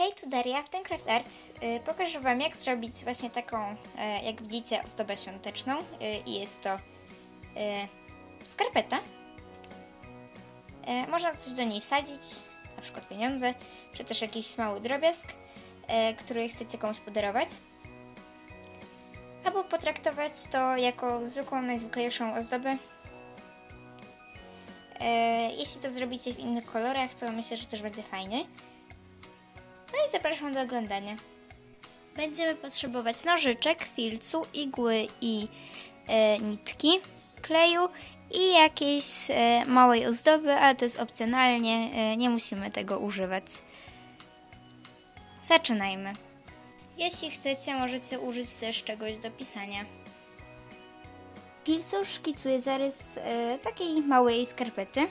Hej, tu Daria w ten Craft Art. Y, pokażę Wam, jak zrobić właśnie taką, e, jak widzicie, ozdobę świąteczną. Y, I jest to y, skarpeta. Można coś do niej wsadzić, na przykład pieniądze, czy też jakiś mały drobiazg, który chcecie komuś podarować. Albo potraktować to jako zwykłą, najzwyklejszą ozdobę. Jeśli to zrobicie w innych kolorach, to myślę, że też będzie fajnie. Zapraszam do oglądania. Będziemy potrzebować nożyczek, filcu, igły i e, nitki, kleju i jakiejś e, małej ozdoby, ale to jest opcjonalnie, e, nie musimy tego używać. Zaczynajmy. Jeśli chcecie, możecie użyć też czegoś do pisania. Filcu szkicuję zarys e, takiej małej skarpety.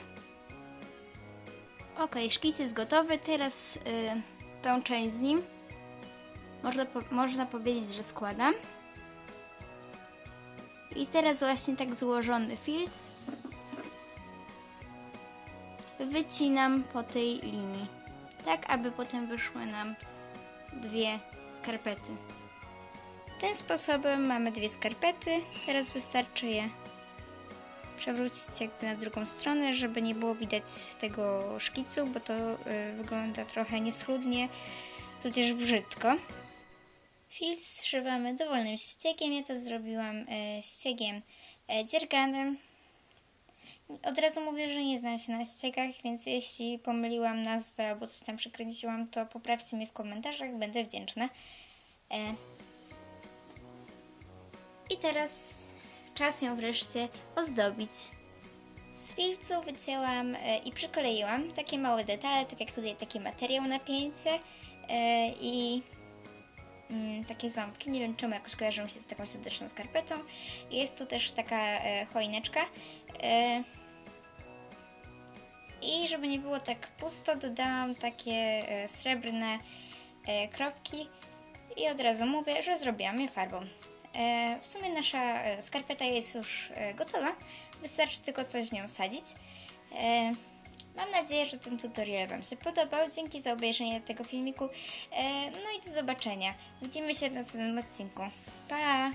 Ok, szkic jest gotowy. Teraz y, tą część z nim można, po, można powiedzieć, że składam. I teraz właśnie tak złożony filc wycinam po tej linii. Tak, aby potem wyszły nam dwie skarpety. Tym sposobem mamy dwie skarpety. Teraz wystarczy je przewrócić jakby na drugą stronę, żeby nie było widać tego szkicu, bo to y, wygląda trochę nieschludnie, tudzież brzydko. Filc zszywamy dowolnym ściegiem. Ja to zrobiłam y, ściegiem y, dzierganem. Od razu mówię, że nie znam się na ściegach, więc jeśli pomyliłam nazwę albo coś tam przekręciłam, to poprawcie mnie w komentarzach, będę wdzięczna. E, I teraz czas ją wreszcie ozdobić. Z filcu wycięłam e, i przykleiłam takie małe detale, tak jak tutaj taki materiał na pięcie e, i mm, takie ząbki. Nie wiem czemu jakoś kojarzą się z taką serdeczną skarpetą. Jest tu też taka e, choineczka. I żeby nie było tak pusto, dodałam takie srebrne kropki i od razu mówię, że zrobiłam je farbą. E, w sumie nasza e, skarpeta jest już e, gotowa. Wystarczy tylko coś z nią sadzić. Mam nadzieję, że ten tutorial Wam się podobał. Dzięki za obejrzenie tego filmiku. No i do zobaczenia. Widzimy się w następnym odcinku. Pa!